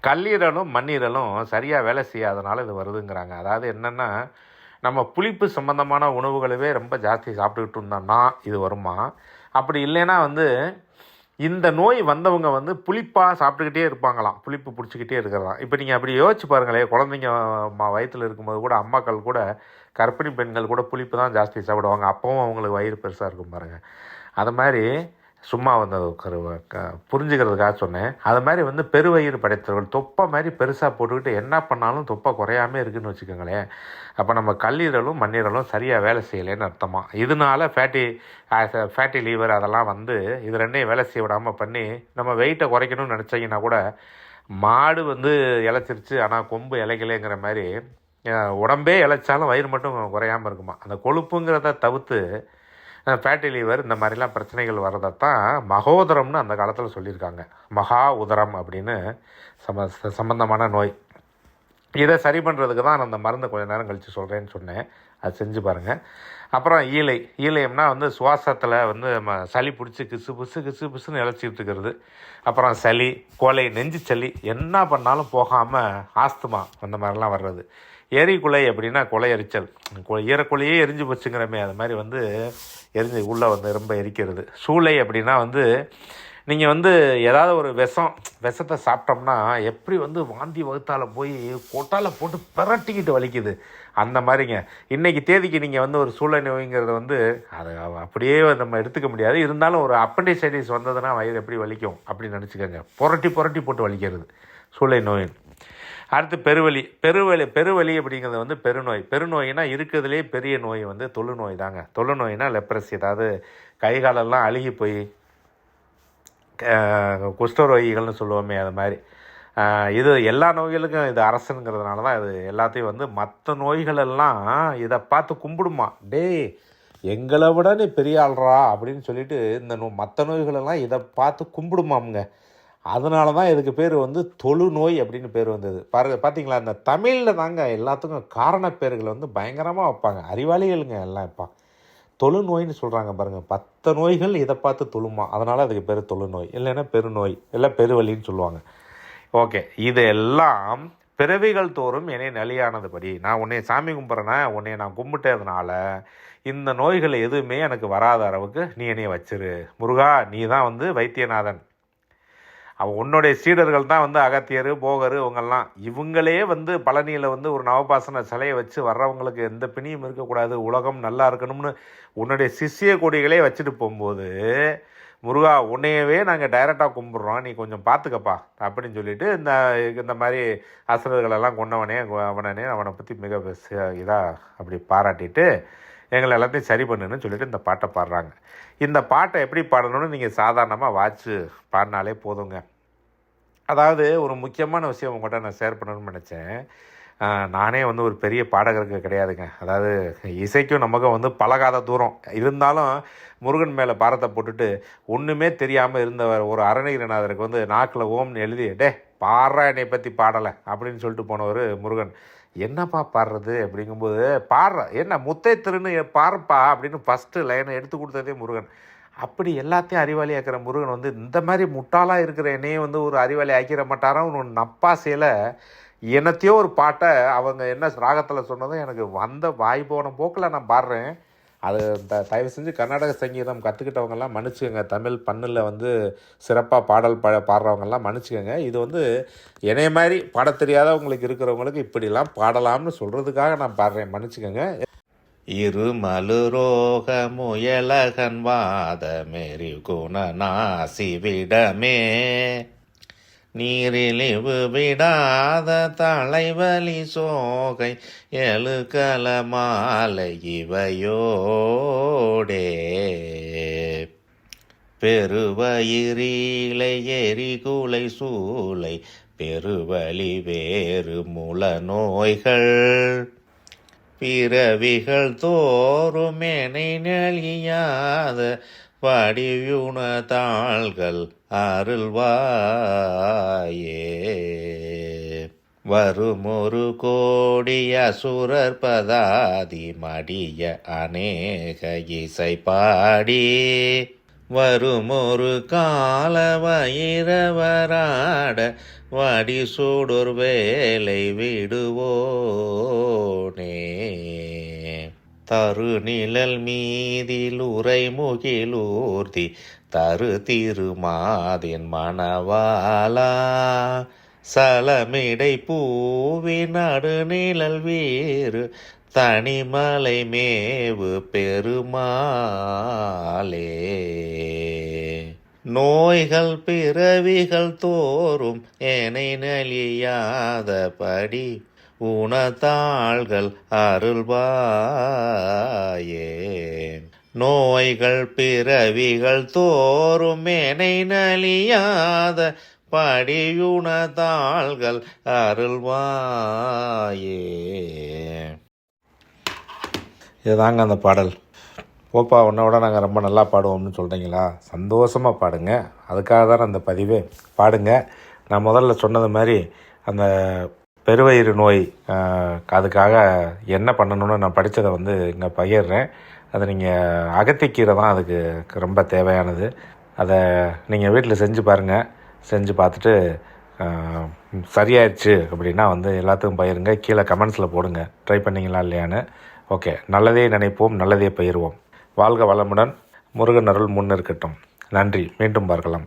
கல்லீரலும் மண்ணீரலும் சரியாக வேலை செய்யாதனால இது வருதுங்கிறாங்க. அதாவது என்னென்னா நம்ம புளிப்பு சம்பந்தமான உணவுகளவே ரொம்ப ஜாஸ்தி சாப்பிட்டுக்கிட்டு இருந்தோம்னா இது வருமா? அப்படி இல்லைன்னா வந்து இந்த நோய் வந்தவங்க வந்து புளிப்பாக சாப்பிட்டுக்கிட்டே இருப்பாங்களாம். புளிப்பு பிடிச்சிக்கிட்டே இருக்கிறதாம் இப்போ நீங்கள் அப்படி யோசிச்சு பாருங்களேன் குழந்தைங்க ம- இருக்கும்போது கூட அம்மாக்கள் கூட கர்ப்பிணி பெண்கள் கூட புளிப்பு தான் ஜாஸ்தி சாப்பிடுவாங்க. அப்பவும் அவங்களுக்கு வயிறு பெருசாக இருக்கும் பாருங்கள் அது மாதிரி சும்மா வந்து க- புரிஞ்சுக்கிறதுக்காக சொன்னேன். அது மாதிரி வந்து பெருவயிறு படைத்தவர்கள் தொப்பை மாதிரி பெருசாக போட்டுக்கிட்டு என்ன பண்ணாலும் தொப்பை குறையாமல் இருக்குதுன்னு வச்சுக்கோங்களேன். அப்போ நம்ம கல்லீரலும் மண்ணீரலும் சரியாக வேலை செய்யலைன்னு அர்த்தமாக இதனால ஃபேட்டி ஃபேட்டி லீவர் அதெல்லாம் வந்து இது ரெண்டையும் வேலை செய்ய விடாமல் பண்ணி நம்ம வெயிட்டை குறைக்கணும்னு நினச்சிங்கன்னா கூட மாடு வந்து இழைச்சிருச்சு ஆனால் கொம்பு இலைக்கலைங்கிற மாதிரி உடம்பே இழைச்சாலும் வயிறு மட்டும் குறையாமல் இருக்குமா? அந்த கொழுப்புங்கிறத தவிர்த்து ஃபேட்டி லிவர் இந்த மாதிரிலாம் பிரச்சனைகள் வரதைத்தான் மகோதரம்னு அந்த காலத்தில் சொல்லியிருக்காங்க. மகா உதரம் அப்படின்னு சம சம்பந்தமான நோய். இதை சரி பண்ணுறதுக்கு தான் நான் அந்த மருந்து கொஞ்ச நேரம் கழித்து சொல்கிறேன்னு சொன்னேன். அது செஞ்சு பாருங்கள் அப்புறம் ஈலை ஈலையம்னா வந்து சுவாசத்தில் வந்து நம்ம சளி பிடிச்சி கிசு பிசு கிசு பிசுன்னு இழைச்சிட்டு இருக்கிறது. அப்புறம் சளி கோலை நெஞ்சு சளி என்ன பண்ணாலும் போகாமல் ஆஸ்துமா அந்த மாதிரிலாம் வர்றது. எரிகுலை அப்படின்னா கொலை எரிச்சல். ஈரக்குலையே எரிஞ்சு போச்சுங்கிறமே. அது மாதிரி வந்து எரிஞ்சு உள்ளே வந்து ரொம்ப எரிக்கிறது. சூளை அப்படின்னா வந்து நீங்கள் வந்து ஏதாவது ஒரு விஷம் விஷத்தை சாப்பிட்டோம்னா எப்படி வந்து வாந்தி வகுத்தால் போய் கொட்டால போட்டு பிரட்டிக்கிட்டு வலிக்குது. அந்த மாதிரிங்க. இன்றைக்கி தேதிக்கு நீங்கள் வந்து ஒரு சூளை நோய்ங்கிறது வந்து அதை அப்படியே நம்ம எடுத்துக்க முடியாது. இருந்தாலும் ஒரு அப்பண்டிசைட்டிஸ் வந்ததுன்னா வயிறு எப்படி வலிக்கும் அப்படின்னு நினச்சிக்கோங்க. புரட்டி புரட்டி போட்டு வலிக்கிறது. சூளை நோய் அடுத்து பெருவலி பெருவலி பெருவலி அப்படிங்கிறது வந்து பெருநோய். பெருநோயினா இருக்கிறதுலே பெரிய நோய் வந்து தொழுநோய் தாங்க. தொழுநோய்னா லெப்ரஸ் அதாவது கை காலெல்லாம் அழுகி போய் குஷ்டரோகிகள்னு சொல்லுவோமே அது மாதிரி. இது எல்லா நோய்களுக்கும் இது அரசுங்கிறதுனால தான் இது எல்லாத்தையும் வந்து மற்ற நோய்களெல்லாம் இதை பார்த்து கும்பிடுமா. டேய் எங்களை விட நீ பெரிய ஆள்றா அப்படின்னு சொல்லிட்டு இந்த நோ மற்ற நோய்களெல்லாம் இதை பார்த்து கும்பிடுமாமுங்க. அதனால தான் இதுக்கு பேர் வந்து தொழு நோய் அப்படின்னு பேர் வந்தது. பாரு பார்த்தீங்களா இந்த தமிழில் தாங்க எல்லாத்துக்கும் காரண பேர்களை வந்து பயங்கரமாக வைப்பாங்க. அறிவாளிகளுங்க எல்லாம் இப்போ. தொழு நோய்னு சொல்கிறாங்க பாருங்கள் பத்து நோய்கள் இதை பார்த்து தொழுமா. அதனால் அதுக்கு பேர் தொழு நோய் இல்லைன்னா பெருநோய். இல்லை பெருவலின்னு சொல்லுவாங்க. ஓகே இது எல்லாம் பிறவிகள் தோறும் என்னை நலியானதுபடி. நான் உன்னை சாமி கும்பிட்றேன்னா உன்னை நான் கும்பிட்டதுனால இந்த நோய்கள் எதுவுமே எனக்கு வராத அளவுக்கு நீ என்னைய வச்சிரு. முருகா நீ தான் வந்து வைத்தியநாதன். அவன் உன்னுடைய சீடர்கள் தான் வந்து அகத்தியர் போகர் இவங்கெல்லாம். இவங்களே வந்து பழனியில் வந்து ஒரு நவபாசன சிலையை வச்சு வர்றவங்களுக்கு எந்த பிணியும் இருக்கக்கூடாது. உலகம் நல்லா இருக்கணும்னு உன்னுடைய சிஷ்ய கொடிகளே வச்சுட்டு போகும்போது முருகா உன்னையவே நாங்கள் டைரெக்டாக கும்பிட்றோம். நீ கொஞ்சம் பார்த்துக்கப்பா அப்படின்னு சொல்லிட்டு இந்த இந்த மாதிரி அசுரர்களெல்லாம் கொண்டவனே அவனே அவனை பற்றி மிக இதாக அப்படி பாராட்டிட்டு எங்களை எல்லாத்தையும் சரி பண்ணுன்னு சொல்லிட்டு இந்த பாட்டை பாடுறாங்க. இந்த பாட்டை எப்படி பாடணும்னு நீங்கள் சாதாரணமாக வாட்ச்சு பாடினாலே போதுங்க. அதாவது ஒரு முக்கியமான விஷயம் உங்கள்கிட்ட நான் ஷேர் பண்ணணும்னு நினச்சேன். நானே வந்து ஒரு பெரிய பாடகருக்கு கிடையாதுங்க. அதாவது இசைக்கும் நமக்கும் வந்து பழகாத தூரம். இருந்தாலும் முருகன் மேலே பாரத்தை போட்டுட்டு ஒன்றுமே தெரியாமல் இருந்தவர் ஒரு அருணகிரிநாதருக்கு வந்து நாக்கில் ஓம்னு எழுதி டே பாடுறா என்னை பற்றி பாடலை அப்படின்னு சொல்லிட்டு போனவர் முருகன். என்னப்பா பாடுறது அப்படிங்கும்போது பாடுற என்ன முத்தை திருன்னு பாருப்பா அப்படின்னு ஃபஸ்ட்டு லைனை எடுத்து கொடுத்ததே முருகன். அப்படி எல்லாத்தையும் அறிவாளி ஆக்கிற முருகன் வந்து இந்த மாதிரி முட்டாளாக இருக்கிற என்னையே வந்து ஒரு அறிவாளி ஆக்கிற மாட்டாரான்னு ஒரு நப்பாசையில் என்னத்தையோ ஒரு பாட்டை அவங்க என்ன ராகத்தில் சொன்னதும் எனக்கு வந்த வாய் போன போக்கில் நான் பாடுறேன். அது த தயவு செஞ்சு கர்நாடக சங்கீதம் கற்றுக்கிட்டவங்கெல்லாம் மன்னிச்சுக்கோங்க. தமிழ் பண்ணில் வந்து சிறப்பாக பாடல் பா பாடுறவங்கெல்லாம் மன்னிச்சுக்கோங்க. இது வந்து என்னைய மாதிரி பாட தெரியாதவங்களுக்கு இருக்கிறவங்களுக்கு இப்படிலாம் பாடலாம்னு சொல்கிறதுக்காக நான் பாடுறேன். மன்னிச்சுக்கோங்க. இருமலுரோக முயலகன் வாத மெரி குணநாசி விடமே. நீரிழிவு விடாத தலைவலி சோகை எழுகல மாலை இவையோடே. பெருவயிரீலை எரிகுலை சூளை பெருவலி வேறு முல நோய்கள் பிறவிகள் தோறும் என நெளியாத வடிவுண தாள்கள் அருள்வாயே. வருமொரு கோடிய சுரர் பதாதி மடிய அநேக இசை பாடி வருமொரு கால வயிறவராட வடி சூடொரு வேலை விடுவோனே. தருநிழல் மீதில் உரை முகிலூர்தி தரு திருமாதின் மணவாலா சலமிடை பூவி நடுநிழல் வீறு தனிமலை மேவு பெருமாளே. நோய்கள் பிறவிகள் தோறும் என நலியாதபடி உணதாள்கள் அருள்வாயே நோய்கள் பிறவிகள் தோறும் மேனை நலியாத படியுணதாள்கள் அருள்வாயே இதுதாங்க அந்த பாடல். போப்பா உன்னோட நாங்கள் ரொம்ப நல்லா பாடுவோம்னு சொல்கிறீங்களா சந்தோஷமாக பாடுங்க. அதுக்காக தான் அந்த பதிவு. பாடுங்க. நான் முதல்ல சொன்னது மாதிரி அந்த பெருவயிறு நோய் அதுக்காக என்ன பண்ணணும்னு நான் படித்ததை வந்து இங்கே பகிர்றேன். அதை நீங்கள் அகத்திக்கீரை தான் அதுக்கு ரொம்ப தேவையானது. அதை நீங்கள் வீட்டில் செஞ்சு பாருங்கள் செஞ்சு பார்த்துட்டு சரியாயிடுச்சு அப்படின்னா வந்து எல்லாத்துக்கும் பயிருங்க கீழே கமெண்ட்ஸில் போடுங்க. ட்ரை பண்ணீங்களா இல்லையான்னு. ஓகே. நல்லதே நினைப்போம் நல்லதே பயிர்வோம் வாழ்க வளமுடன். முருகன் அருள் முன் இருக்கட்டும். நன்றி. மீண்டும் பார்க்கலாம்.